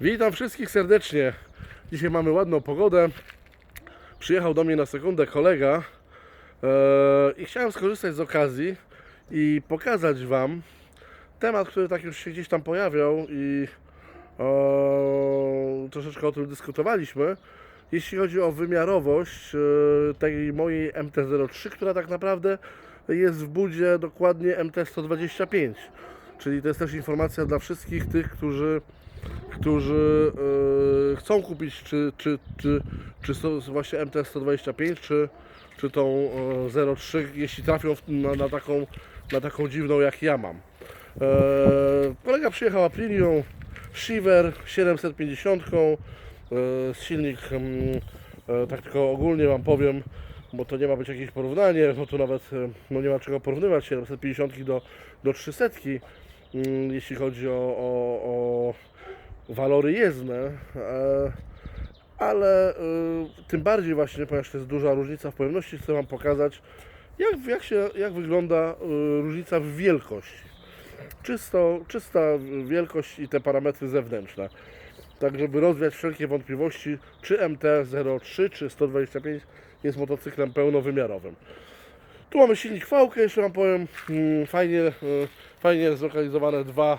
Witam wszystkich serdecznie. Dzisiaj mamy ładną pogodę. Przyjechał do mnie na sekundę kolega e, i chciałem skorzystać z okazji i pokazać Wam temat, który tak już się gdzieś tam pojawiał i e, troszeczkę o tym dyskutowaliśmy. Jeśli chodzi o wymiarowość e, tej mojej MT-03, która tak naprawdę jest w budzie dokładnie MT-125. Czyli to jest też informacja dla wszystkich tych, którzy którzy e, chcą kupić czy, czy, czy, czy są właśnie MT-125, czy, czy tą e, 03, jeśli trafią w- na, na, taką, na taką dziwną jak ja mam. E, kolega przyjechał Aprilią Shiver 750 e, z silnik, mm, e, tak tylko ogólnie Wam powiem, bo to nie ma być jakieś porównanie, no tu nawet e, no nie ma czego porównywać 750 do, do 300, mm, jeśli chodzi o, o, o walory jezdne, ale e, tym bardziej właśnie, ponieważ to jest duża różnica w pojemności, chcę Wam pokazać, jak, jak, się, jak wygląda e, różnica w wielkości. Czysto, czysta wielkość i te parametry zewnętrzne. Tak, żeby rozwiać wszelkie wątpliwości, czy MT-03 czy 125 jest motocyklem pełnowymiarowym. Tu mamy silnik V, jeszcze Wam powiem, mm, fajnie, e, fajnie zlokalizowane dwa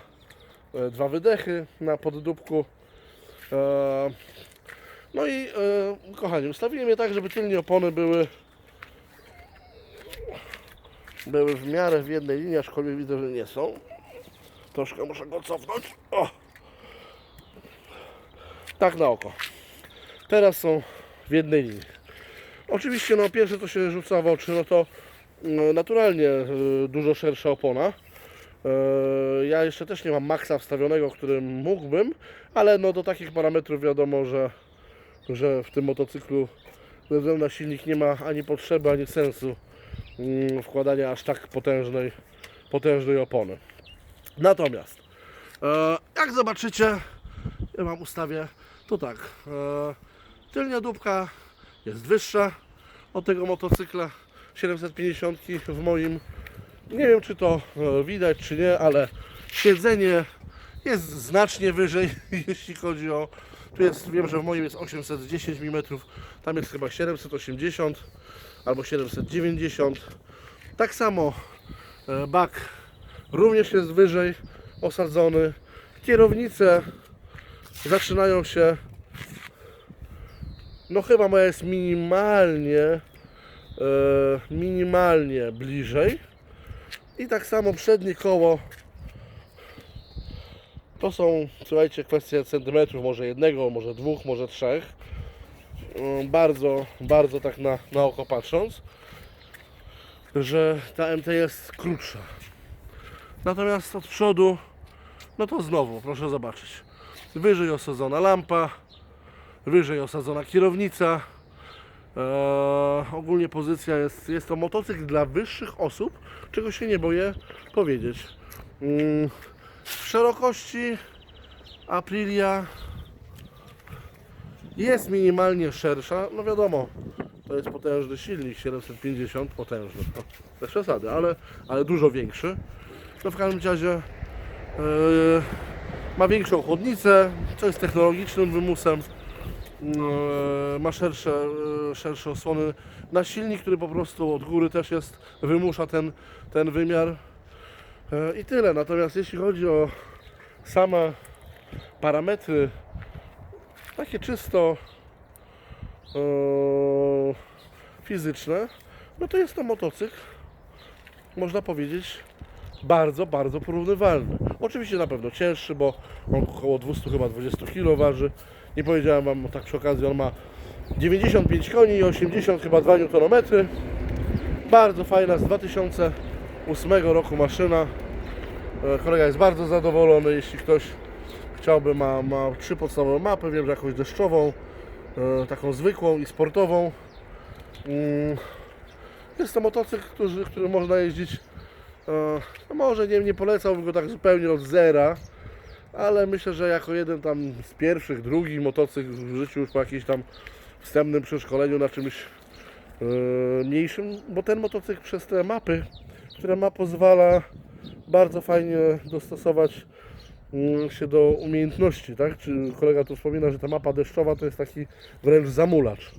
dwa wydechy na poddubku. E, No i e, kochani, ustawiłem je tak, żeby tylnie opony były były w miarę w jednej linii, aczkolwiek widzę, że nie są. Troszkę muszę go cofnąć. O! Tak na oko. Teraz są w jednej linii. Oczywiście, no pierwsze co się rzuca w oczy, no to no, naturalnie e, dużo szersza opona. E, Ja jeszcze też nie mam maksa wstawionego, którym mógłbym, ale no do takich parametrów wiadomo, że, że w tym motocyklu ze względu na silnik nie ma ani potrzeby, ani sensu mm, wkładania aż tak potężnej, potężnej opony. Natomiast e, jak zobaczycie, ja Wam ustawię, to tak, e, tylnia dupka jest wyższa od tego motocykla 750 w moim nie wiem, czy to e, widać, czy nie, ale siedzenie jest znacznie wyżej, jeśli chodzi o. Tu jest, wiem, że w moim jest 810 mm, tam jest chyba 780 albo 790. Tak samo e, bak również jest wyżej osadzony. Kierownice zaczynają się. No chyba moja jest minimalnie, e, minimalnie bliżej. I tak samo przednie koło. To są, słuchajcie, kwestie centymetrów, może jednego, może dwóch, może trzech. Mm, Bardzo, bardzo tak na, na oko patrząc, że ta MT jest krótsza. Natomiast od przodu, no to znowu, proszę zobaczyć. Wyżej osadzona lampa, wyżej osadzona kierownica. Ogólnie pozycja jest, jest to motocykl dla wyższych osób, czego się nie boję powiedzieć. Mm, w szerokości Aprilia jest minimalnie szersza, no wiadomo, to jest potężny silnik, 750, potężny, no, bez przesady, ale, ale dużo większy. No w każdym razie eee, ma większą chłodnicę, co jest technologicznym wymusem. E, ma szersze, e, szersze osłony na silnik, który po prostu od góry też jest, wymusza ten, ten wymiar E, i tyle. Natomiast jeśli chodzi o same parametry takie czysto fizyczne, no to jest to motocykl, można powiedzieć, bardzo, bardzo porównywalny. Oczywiście na pewno cięższy, bo on około 200 chyba 20 kg waży. Nie powiedziałem Wam tak przy okazji, on ma 95 koni i 80 chyba 2 Nm. Bardzo fajna z 2008 roku maszyna. E, Kolega jest bardzo zadowolony, jeśli ktoś chciałby, ma, ma trzy podstawowe mapy, wiem, że jakąś deszczową, e, taką zwykłą i sportową. Mm, Jest to motocykl, który, który można jeździć E, No może nie, nie polecałbym go tak zupełnie od zera, ale myślę, że jako jeden tam z pierwszych, drugi motocykl w życiu już po jakimś tam wstępnym przeszkoleniu na czymś e, mniejszym, bo ten motocykl przez te mapy, które ma, pozwala bardzo fajnie dostosować mm, się do umiejętności, tak? Czy kolega tu wspomina, że ta mapa deszczowa to jest taki wręcz zamulacz.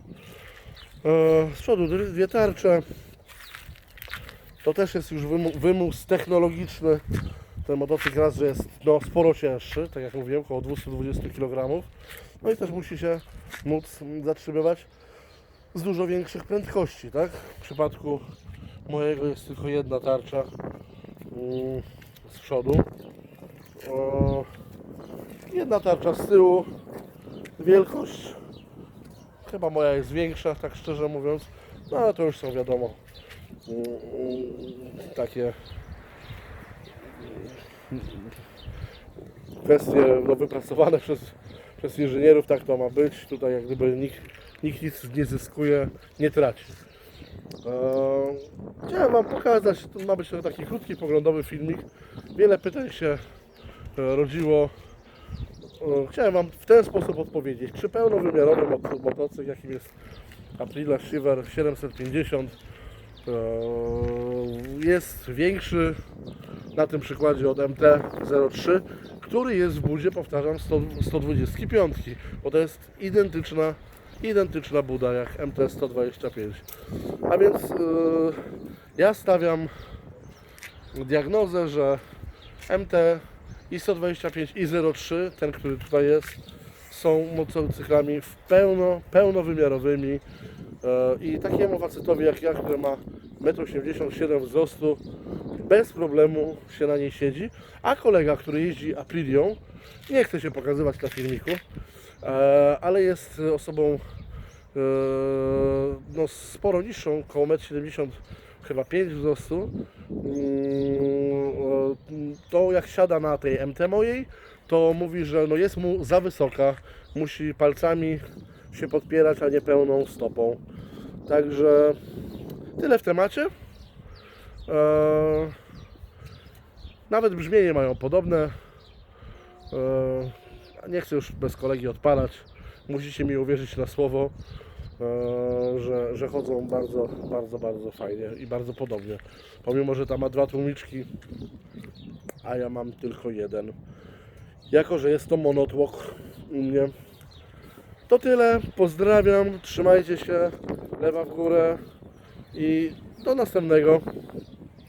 E, Z przodu dwie- tarcze. To też jest już wymus technologiczny. Ten motocykl raz, że jest no, sporo cięższy, tak jak mówiłem, około 220 kg. No i też musi się móc zatrzymywać z dużo większych prędkości, tak? W przypadku mojego jest tylko jedna tarcza mm, z przodu. Jedna tarcza z tyłu. Wielkość chyba moja jest większa, tak szczerze mówiąc. No ale to już są wiadomo mm, mm, takie kwestie no, wypracowane przez, przez inżynierów, tak to ma być. Tutaj jak gdyby nikt, nikt nic nie zyskuje, nie traci. Eee, chciałem Wam pokazać, to ma być taki krótki, poglądowy filmik. Wiele pytań się e, rodziło. E, Chciałem Wam w ten sposób odpowiedzieć. Czy pełnowymiarowy mot- motocykl, jakim jest Aprila Shiver 750 e, jest większy na tym przykładzie od MT-03, który jest w budzie, powtarzam, 100, 125, bo to jest identyczna, identyczna buda jak MT-125. A więc yy, ja stawiam diagnozę, że MT i 125 i 03, ten który tutaj jest, są motocyklami w pełno, pełnowymiarowymi e, i takiemu facetowi jak ja, który ma 1,87 m wzrostu, bez problemu się na niej siedzi, a kolega, który jeździ Aprilią, nie chce się pokazywać na filmiku, e, ale jest osobą e, no, sporo niższą, około 1,70 m chyba 5 wzrostu, Mm, e, to jak siada na tej MT mojej, to mówi, że no jest mu za wysoka, musi palcami się podpierać, a nie pełną stopą. Także tyle w temacie. E, nawet brzmienie mają podobne. E, nie chcę już bez kolegi odpalać. Musicie mi uwierzyć na słowo, e, że, że chodzą bardzo, bardzo, bardzo fajnie i bardzo podobnie. Pomimo, że ta ma dwa tłumiczki, a ja mam tylko jeden. Jako, że jest to monotłok u mnie. To tyle. Pozdrawiam. Trzymajcie się. Lewa w górę. I do następnego.